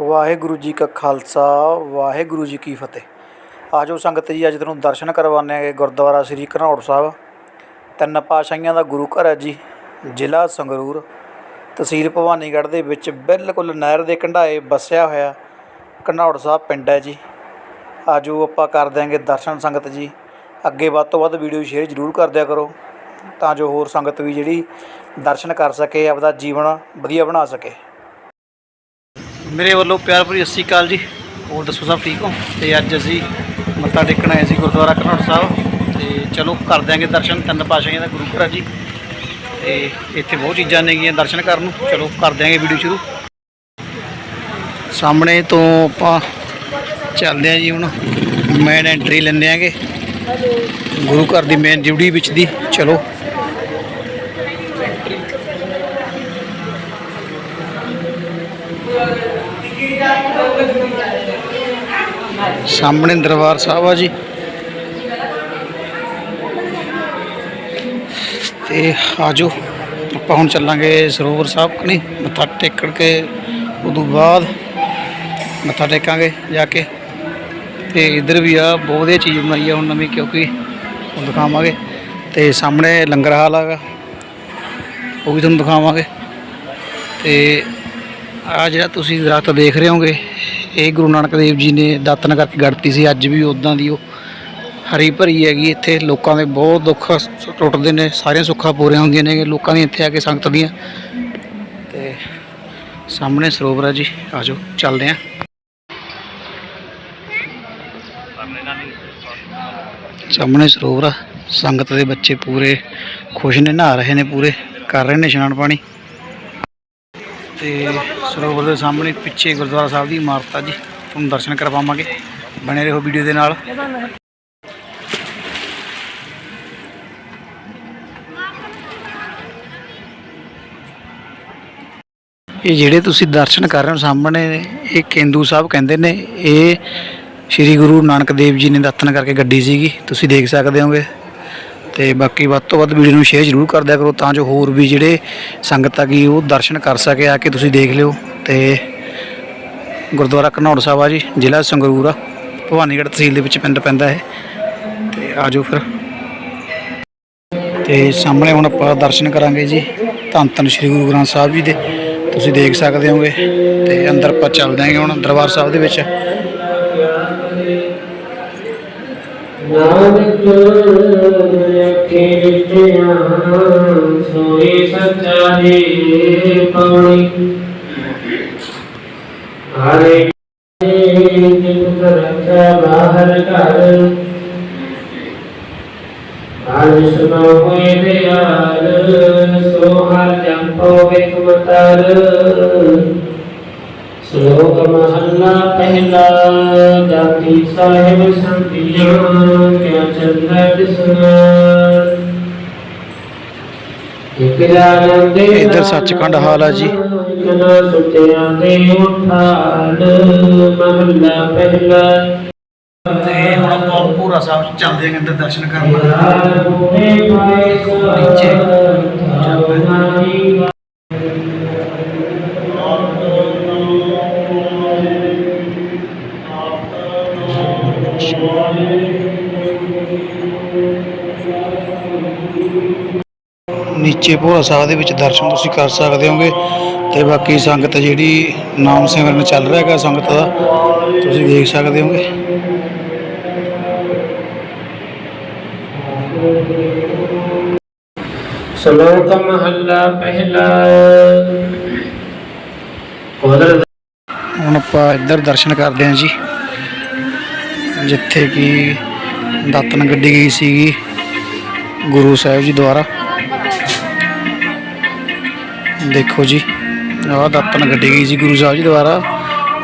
ਵਾਹਿਗੁਰੂ ਜੀ ਕਾ ਖਾਲਸਾ, ਵਾਹਿਗੁਰੂ ਜੀ ਕੀ ਫਤਿਹ। ਆਜੋ ਸੰਗਤ ਜੀ, ਅੱਜ ਤੁਹਾਨੂੰ ਦਰਸ਼ਨ ਕਰਵਾਉਂਦੇ ਹੈਗੇ ਗੁਰਦੁਆਰਾ ਸ੍ਰੀ ਘਨੌੜ ਸਾਹਿਬ। ਤਿੰਨ ਪਾਤਸ਼ਾਹੀਆਂ ਦਾ ਗੁਰੂ ਘਰ ਹੈ ਜੀ, ਜ਼ਿਲ੍ਹਾ ਸੰਗਰੂਰ। ਤਹਿਸੀਲ ਭਵਾਨੀਗੜ੍ਹ ਦੇ ਵਿੱਚ ਬਿਲਕੁਲ ਨਹਿਰ ਦੇ ਕੰਢਾਏ ਵਸਿਆ ਹੋਇਆ ਘਨੌੜ ਸਾਹਿਬ ਪਿੰਡ ਹੈ ਜੀ। ਆਜੋ ਆਪਾਂ ਕਰ ਦਿਆਂਗੇ ਦਰਸ਼ਨ ਸੰਗਤ ਜੀ। ਅੱਗੇ ਵੱਧ ਤੋਂ ਵੱਧ ਵੀਡੀਓ ਸ਼ੇਅਰ ਜ਼ਰੂਰ ਕਰ ਦਿਆ ਕਰੋ, ਤਾਂ ਜੋ ਹੋਰ ਸੰਗਤ ਵੀ ਜਿਹੜੀ ਦਰਸ਼ਨ ਕਰ ਸਕੇ, ਆਪਦਾ ਜੀਵਨ ਵਧੀਆ ਬਣਾ ਸਕੇ। ਮੇਰੇ ਵੱਲੋਂ ਪਿਆਰ ਭਰੀ ਸਤਿ ਸ਼੍ਰੀ ਅਕਾਲ ਜੀ। ਹੋਰ ਦੱਸੋ ਸਭ ਠੀਕ ਹੋ? ਤੇ ਅੱਜ ਅਸੀਂ ਮੱਥਾ ਟੇਕਣ ਆਏ ਸੀ ਗੁਰਦੁਆਰਾ ਘਨੌੜ ਸਾਹਿਬ। ਤੇ ਚਲੋ ਕਰ ਦਿਆਂਗੇ ਦਰਸ਼ਨ ਤਿੰਨ ਪਾਤਸ਼ਾਹੀਆਂ ਦਾ ਗੁਰੂ ਘਰ ਆ ਜੀ। ਤੇ ਇੱਥੇ ਬਹੁਤ ਚੀਜ਼ਾਂ ਨੇਗੀਆਂ ਦਰਸ਼ਨ ਕਰਨ ਨੂੰ। ਚਲੋ ਕਰ ਦਿਆਂਗੇ ਵੀਡੀਓ ਸ਼ੁਰੂ। ਸਾਹਮਣੇ ਤੋਂ ਆਪਾਂ ਚੱਲਦੇ ਹਾਂ ਜੀ ਹੁਣ। ਮੇਨ ਐਂਟਰੀ ਲੈਂਦੇ ਆਂਗੇ। ਗੁਰੂ ਘਰ ਦੀ ਮੇਨ ਡਿਊਟੀ ਵਿੱਚ ਦੀ। ਚਲੋ ਸਾਹਮਣੇ ਦਰਬਾਰ ਸਾਹਿਬ ਆ ਜੀ। ਤੇ ਆਜੋ, ਆਪਾਂ ਹੁਣ ਚੱਲਾਂਗੇ ਸਰੋਵਰ ਸਾਹਿਬ ਕਣੀ, ਮੱਥਾ ਟੇਕਣ ਕੇ ਉਦੋਂ ਬਾਅਦ ਮੱਥਾ ਟੇਕਾਂਗੇ ਜਾ ਕੇ। ਤੇ ਇਧਰ ਵੀ ਆ, ਬਹੁਤ ਵਧੀਆ ਚੀਜ਼ ਬਣਾਈ ਆ ਹੁਣ ਨਵੀਂ, ਕਿਉਂਕਿ ਹੁਣ ਦਿਖਾਵਾਂਗੇ। ਤੇ ਸਾਹਮਣੇ ਲੰਗਰ ਹਾਲ ਹੈਗਾ ਉਹ ਵੀ ਤੁਹਾਨੂੰ ਦਿਖਾਵਾਂਗੇ। ਤੇ ਆ ਜਿਹੜਾ ਤੁਸੀਂ ਦਰਖਤ ਦੇਖ ਰਹੇ ਹੋਗੇ, ਇਹ ਗੁਰੂ ਨਾਨਕ ਦੇਵ ਜੀ ਨੇ ਦਾਤਨ ਕਰਕੇ ਗੜਤੀ ਸੀ। ਅੱਜ ਵੀ ਉਦਾਂ ਦੀ ਉਹ ਹਰੀ ਭਰੀ ਹੈਗੀ। ਇੱਥੇ ਲੋਕਾਂ ਦੇ ਬਹੁਤ ਦੁੱਖ ਟੁੱਟਦੇ ਨੇ। ਸਾਰੀਆਂ ਸੁੱਖਾਂ ਪੂਰੀਆਂ ਹੁੰਦੀਆਂ ਨੇ। ਲੋਕਾਂ ਦੀ ਇੱਥੇ ਆ ਕੇ ਸੰਗਤ ਦੀਆਂ। ਤੇ ਸਾਹਮਣੇ ਸਰੋਵਰ ਹੈ ਜੀ। ਆਜੋ ਚੱਲਦੇ ਆਂ। ਸਾਹਮਣੇ ਸਰੋਵਰ ਆ। ਸੰਗਤ ਦੇ ਬੱਚੇ ਪੂਰੇ ਖੁਸ਼ ਨੇ, ਨਹਾ ਰਹੇ ਨੇ ਪੂਰੇ। ਕਰ ਰਹੇ ਨੇ ਇਸ਼ਨਾਨ ਪਾਣੀ। ਤੇ ਸਰੋਵਰ ਦੇ ਸਾਹਮਣੇ ਪਿੱਛੇ ਗੁਰਦੁਆਰਾ ਸਾਹਿਬ ਦੀ ਇਮਾਰਤ ਆ ਜੀ। ਤੁਹਾਨੂੰ ਦਰਸ਼ਨ ਕਰਵਾਵਾਂਗੇ ਬਣੇ ਰਹੋ ਵੀਡੀਓ ਦੇ ਨਾਲ। ਇਹ ਜਿਹੜੇ ਤੁਸੀਂ ਦਰਸ਼ਨ ਕਰ ਰਹੇ ਹੋ ਸਾਹਮਣੇ, ਇਹ ਕੇਂਦੂ ਸਾਹਿਬ ਕਹਿੰਦੇ ਨੇ, ਇਹ ਸ੍ਰੀ ਗੁਰੂ ਨਾਨਕ ਦੇਵ ਜੀ ਨੇ ਦਾਤਨ ਕਰਕੇ ਗੱਡੀ ਸੀਗੀ। ਤੁਸੀਂ ਦੇਖ ਸਕਦੇ ਹੋਗੇ। ਤੇ ਬਾਕੀ ਵੱਧ ਤੋਂ ਵੱਧ ਵੀਡੀਓ ਨੂੰ ਸ਼ੇਅਰ ਜ਼ਰੂਰ ਕਰ ਦਿਆ ਕਰੋ ਤਾਂ ਜੋ ਹੋਰ ਵੀ ਜਿਹੜੇ ਸੰਗਤ ਆ ਗਈ ਉਹ ਦਰਸ਼ਨ ਕਰ ਸਕੇ, ਆ ਕੇ ਤੁਸੀਂ ਦੇਖ ਲਿਓ। ਤੇ ਗੁਰਦੁਆਰਾ ਘਨੌੜ ਸਾਹਿਬ ਆ ਜੀ, ਜ਼ਿਲ੍ਹਾ ਸੰਗਰੂਰ ਆ। ਭਵਾਨੀਗੜ੍ਹ ਤਹਿਸੀਲ ਦੇ ਵਿੱਚ ਪਿੰਡ ਪੈਂਦਾ ਹੈ ਤੇ ਆਜੋ ਫਿਰ। ਤੇ ਸਾਹਮਣੇ ਹੁਣ ਆਪਾਂ ਦਰਸ਼ਨ ਕਰਾਂਗੇ ਜੀ, ਧੰਨ ਧੰਨ ਸ੍ਰੀ ਗੁਰੂ ਗ੍ਰੰਥ ਸਾਹਿਬ ਜੀ ਦੇ। ਤੁਸੀਂ ਦੇਖ ਸਕਦੇ ਹੋਗੇ। ਤੇ ਅੰਦਰ ਆਪਾਂ ਚੱਲਦੇ ਆਂਗੇ ਹੁਣ ਦਰਬਾਰ ਸਾਹਿਬ ਦੇ ਵਿੱਚ। ਨਾਨਕ ਅਖੇ ਵਿਚਿਆ ਸੋਈ ਸੱਚਾ ਜੀ ਪਉਣੀ। ਹਰੇ ਜਿਤ ਰੱਖਿਆ ਬਾਹਰ ਘਰ। ਆਜ ਸੁਨੋ ਹੋਏ ਦਿਆਲ, ਸੋ ਹਰ ਜੰਪੋ ਵਿਕ ਮਤਰ ਸ਼ਲੋਕ ਮਹੱਲਾ ਪਹਿਲਾ ਜਾਤੀ ਸਾਹਿਬ ਸੰਤੀਆਂ ਕਿਆ ਚੰਦਾ ਦਿਸਨਾ ਇਕ ਜਾਨੰ ਦੇ ਇੱਧਰ ਸੱਚਖੰਡ ਹਾਲ ਆ ਜੀ। ਕਨਾ ਸੁਤਿਆਂ ਦੇ ਉਠਾਲ ਮਹੱਲਾ ਪਹਿਲਾ। ਤੇ ਹੁਣ ਆਪਾਂ ਪੂਰਾ ਸਾਹਿਬ ਚੱਲਦੇ ਆਂ ਅੰਦਰ ਦਰਸ਼ਨ ਕਰਨ। ਨੀਚੇ ਨੀਚੇ ਭੋਰਾ ਸਾਹਿਬ ਦੇ ਵਿੱਚ ਦਰਸ਼ਨ ਤੁਸੀਂ ਕਰ ਸਕਦੇ ਹੋਗੇ ਤੇ ਬਾਕੀ ਸੰਗਤ ਜਿਹੜੀ ਨਾਮ ਸਿਮਰਨ ਚੱਲ ਰਿਹਾ ਹੈਗਾ ਸੰਗਤ ਦਾ ਤੁਸੀਂ ਦੇਖ ਸਕਦੇ ਹੋਗੇ। ਸ਼ਲੋਕ ਮਹੱਲਾ ਪਹਿਲਾ। ਹੁਣ ਆਪਾਂ ਇੱਧਰ ਦਰਸ਼ਨ ਕਰਦੇ ਹਾਂ ਜੀ ਜਿੱਥੇ ਕਿ ਦਾਤਨ ਗੱਡੀ ਗਈ ਸੀਗੀ ਗੁਰੂ ਸਾਹਿਬ ਜੀ ਦੁਆਰਾ। ਦੇਖੋ ਜੀ, ਆਹ ਦਾਤਨ ਗੱਡੀ ਗਈ ਸੀ ਗੁਰੂ ਸਾਹਿਬ ਜੀ ਦੁਆਰਾ।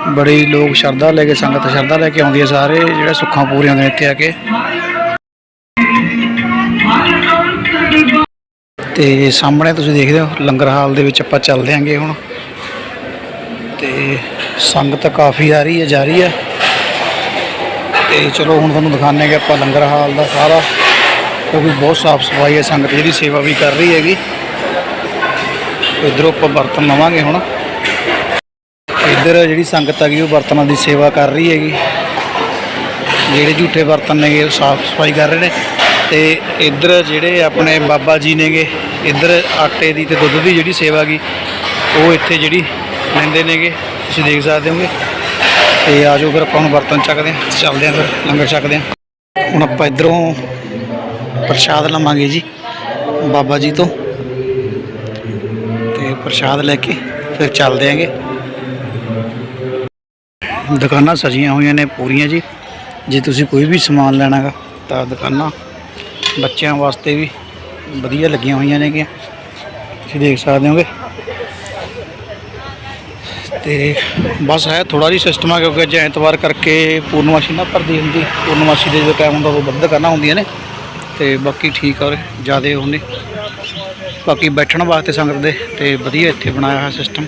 ਬੜੇ ਲੋਕ ਸ਼ਰਧਾ ਲੈ ਕੇ, ਸੰਗਤ ਸ਼ਰਧਾ ਲੈ ਕੇ ਆਉਂਦੀ ਹੈ ਸਾਰੇ, ਜਿਹੜੇ ਸੁੱਖਾਂ ਪੂਰੀਆਂ ਹੁੰਦੀਆਂ ਇੱਥੇ ਆ ਕੇ। ਤੇ ਸਾਹਮਣੇ ਤੁਸੀਂ ਦੇਖਦੇ ਹੋ, ਲੰਗਰ ਹਾਲ ਦੇ ਵਿੱਚ ਆਪਾਂ ਚੱਲਦੇ ਆਂਗੇ ਹੁਣ। ਤੇ ਸੰਗਤ ਕਾਫੀ ਆ ਰਹੀ ਹੈ, ਜਾ ਰਹੀ ਹੈ। ਤੇ ਚਲੋ ਹੁਣ ਤੁਹਾਨੂੰ ਦਿਖਾਉਂਦੇ ਹਾਂ ਕਿ ਆਪਾਂ ਲੰਗਰ ਹਾਲ ਦਾ ਸਾਰਾ। ਕਿਉਂਕਿ ਬਹੁਤ ਸਾਫ਼ ਸਫ਼ਾਈ ਹੈ, ਸੰਗਤ ਜਿਹੜੀ ਸੇਵਾ ਵੀ ਕਰ ਰਹੀ ਹੈਗੀ। ਇਧਰੋਂ ਆਪਾਂ ਬਰਤਨ ਲਵਾਂਗੇ ਹੁਣ। ਇੱਧਰ ਜਿਹੜੀ ਸੰਗਤ ਹੈਗੀ ਉਹ ਬਰਤਨਾਂ ਦੀ ਸੇਵਾ ਕਰ ਰਹੀ ਹੈਗੀ। ਜਿਹੜੇ ਝੂਠੇ ਬਰਤਨ ਨੇਗੇ, ਉਹ ਸਾਫ਼ ਸਫ਼ਾਈ ਕਰ ਰਹੇ ਨੇ। ਤੇ ਇੱਧਰ ਜਿਹੜੇ ਆਪਣੇ ਬਾਬਾ ਜੀ ਨੇਗੇ, ਇੱਧਰ ਆਟੇ ਦੀ ਤੇ ਦੁੱਧ ਦੀ ਜਿਹੜੀ ਸੇਵਾ ਗਈ ਉਹ ਇੱਥੇ ਜਿਹੜੀ ਲੈਂਦੇ ਨੇਗੇ। ਤੁਸੀਂ ਦੇਖ ਸਕਦੇ ਹੋਗੇ। ਤੇ ਆਜੋ ਫਿਰ ਆਪਾਂ ਹੁਣ ਬਰਤਨ ਚੱਕਦੇ ਹਾਂ, ਚੱਲਦੇ ਹਾਂ ਫਿਰ, ਲੰਗਰ ਛਕਦੇ ਹਾਂ। ਹੁਣ ਆਪਾਂ ਇੱਧਰੋਂ ਪ੍ਰਸ਼ਾਦ ਲਵਾਂਗੇ ਜੀ, ਬਾਬਾ ਜੀ ਤੋਂ। ਪ੍ਰਸ਼ਾਦ ਲੈ ਕੇ ਫਿਰ ਚੱਲਦੇ ਆਂਗੇ ਦੁਕਾਨਾਂ ਸਜੀਆਂ ਹੋਈਆਂ ਨੇ ਪੂਰੀਆਂ ਜੀ। ਜੇ ਤੁਸੀਂ ਕੋਈ ਵੀ ਸਮਾਨ ਲੈਣਾਗਾ ਤਾਂ ਦੁਕਾਨਾਂ ਬੱਚਿਆਂ ਵਾਸਤੇ ਵੀ ਵਧੀਆ ਲੱਗੀਆਂ ਹੋਈਆਂ ਨੇਗੀਆਂ। ਤੁਸੀਂ ਦੇਖ ਸਕਦੇ ਹੋਗੇ। ਤੇ ਬਸ ਹੈ ਥੋੜਾ ਜਿਹਾ ਸਿਸਟਮ ਆ ਕਿਉਂਕਿ ਅੱਜ ਐਤਵਾਰ ਕਰਕੇ ਪੂਰਨਮਾਸ਼ੀ ਨਾ ਭਰਦੀ ਹੁੰਦੀ। ਪੂਰਨਮਾਸ਼ੀ ਦੇ ਜੋ ਟਾਈਮ ਹੁੰਦਾ ਉਹ ਬੰਦ ਕਰਨਾ ਹੁੰਦੀਆਂ ਨੇ। ਤੇ ਬਾਕੀ ਠੀਕ ਔਰ ਜਿਆਦੇ ਹੁੰਦੇ ਬਾਕੀ ਬੈਠਣ ਵਾਸਤੇ ਸੰਗਤ ਦੇ ਤੇ ਵਧੀਆ ਇੱਥੇ ਬਣਾਇਆ ਹੋਇਆ ਸਿਸਟਮ